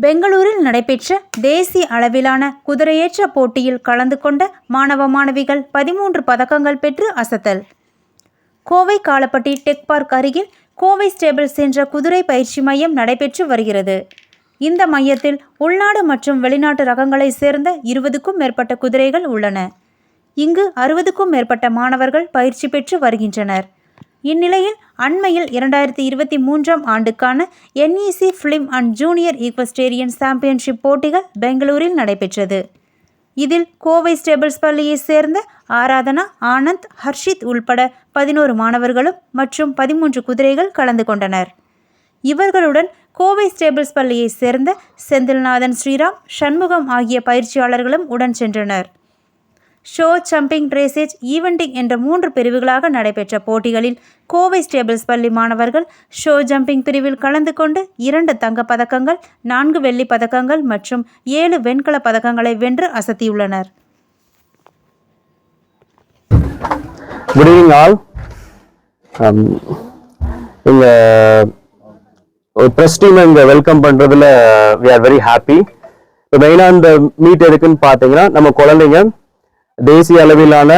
பெங்களூரில் நடைபெற்ற தேசிய அளவிலான குதிரையேற்ற போட்டியில் கலந்து கொண்ட மாணவ மாணவிகள் பதிமூன்று பதக்கங்கள் பெற்று அசத்தல். கோவை காலப்பட்டி டெக் பார்க் அருகில் கோவை ஸ்டேபிள்ஸ் என்ற குதிரை பயிற்சி மையம் நடைபெற்று வருகிறது. இந்த மையத்தில் உள்நாடு மற்றும் வெளிநாட்டு ரகங்களைச் சேர்ந்த இருபதுக்கும் மேற்பட்ட குதிரைகள் உள்ளன. இங்கு அறுபதுக்கும் மேற்பட்ட மாணவர்கள் பயிற்சி பெற்று வருகின்றனர். இந்நிலையில் அண்மையில் இரண்டாயிரத்தி இருபத்தி மூன்றாம் ஆண்டுக்கான NEC film and junior equestrian championship போட்டிகள் பெங்களூரில் நடைபெற்றது. இதில் கோவை ஸ்டேபிள்ஸ் பள்ளியைச் சேர்ந்த ஆராதனா ஆனந்த் ஹர்ஷித் உள்பட பதினோரு மாணவர்களும் மற்றும் பதிமூன்று குதிரைகள் கலந்து கொண்டனர். இவர்களுடன் கோவை ஸ்டேபிள்ஸ் பள்ளியைச் சேர்ந்த செந்தில்நாதன் ஸ்ரீராம் சண்முகம் ஆகிய பயிற்சியாளர்களும் உடன் சென்றனர். ஷோ ஜம்பிங் ட்ரேசேஜ் ஈவெண்டிங் என்ற மூன்று பிரிவுகளாக நடைபெற்ற போட்டிகளில் கோவை ஸ்டேபிள்ஸ் பள்ளி மாணவர்கள் ஷோ ஜம்பிங் பிரிவில் கலந்து கொண்டு இரண்டு தங்கப் பதக்கங்கள் நான்கு வெள்ளி பதக்கங்கள் மற்றும் ஏழு வெண்கல பதக்கங்களை வென்று அசத்தியுள்ளனர். குட் ஈவினிங் ஆல் இங்க ஒரு ப்ரெஸ் டீமை இங்க வெல்கம் பண்றதுல வி ஆர் வெரி ஹாப்பி இப்போ மெயினாக இந்த மீட் எதுக்குன்னு பார்த்தீங்கன்னா நம்ம குழந்தைங்க தேசிய அளவிலான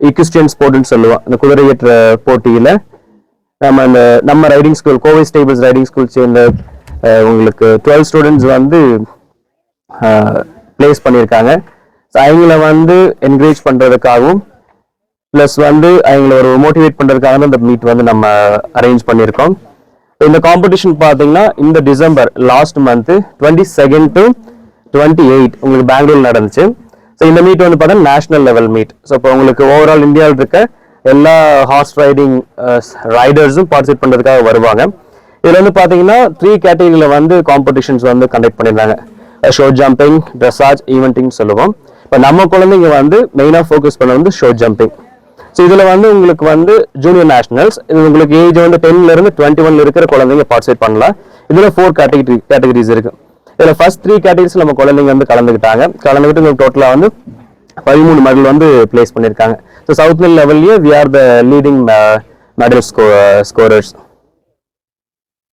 இக்விஸ்டியன் ஸ்போர்ட்னு சொல்லுவோம் இந்த குதிரையேற்ற போட்டியில் நம்ம அந்த நம்ம riding school Kovai stables riding school சேர்ந்த உங்களுக்கு டுவெல் ஸ்டூடெண்ட்ஸ் வந்து பிளேஸ் பண்ணியிருக்காங்க. ஸோ அவங்கள வந்து என்கரேஜ் பண்ணுறதுக்காகவும் ப்ளஸ் வந்து அவங்கள ஒரு மோட்டிவேட் பண்ணுறதுக்காக தான் இந்த மீட் வந்து நம்ம அரேஞ்ச் பண்ணியிருக்கோம். இந்த காம்படிஷன் பார்த்தீங்கன்னா இந்த December last month twenty second to twenty eight உங்களுக்கு பெங்களூர் நடந்துச்சு. ஸோ இந்த மீட் வந்து பார்த்தா நேஷனல் லெவல் மீட் ஸோ இப்போ உங்களுக்கு ஓவரால் இந்தியாவில் இருக்க எல்லா ஹார்ஸ் ரைடிங் ரைடர்ஸும் பார்ட்டிசிபேட் பண்ணுறதுக்காக வருவாங்க. இதில் வந்து பார்த்தீங்கன்னா த்ரீ கேட்டகரியில் வந்து காம்படிஷன்ஸ் வந்து கண்டக்ட் பண்ணியிருந்தாங்க ஷோ ஜம்பிங் ட்ரெஸ்ஸாஜ் ஈவெண்ட்டிங் சொல்லுவோம். இப்போ நம்ம குழந்தைங்க வந்து மெயினாக ஃபோக்கஸ் பண்ண வந்து ஷோ ஜம்பிங் ஸோ இதில் வந்து உங்களுக்கு வந்து ஜூனியர் நேஷனல்ஸ் இது உங்களுக்கு ஏஜ் வந்து டென்லேருந்து டுவெண்ட்டி ஒன்ல இருக்கிற குழந்தைங்க பார்ட்டிசிபேட் பண்ணலாம். இதில் ஃபோர் கேட்டகரி கேட்டகரிஸ் இருக்குது இதில் ஃபர்ஸ்ட் த்ரீ கேட்டகரிஸ் நம்ம குழந்தைங்க வந்து கலந்துக்கிட்டாங்க கலந்துக்கிட்டு உங்களுக்கு டோட்டலாக வந்து பதிமூணு மெடல் வந்து பிளேஸ் பண்ணியிருக்காங்க. ஸோ சவுத் மில் லெவல்லையே we are the leading medal sco scorers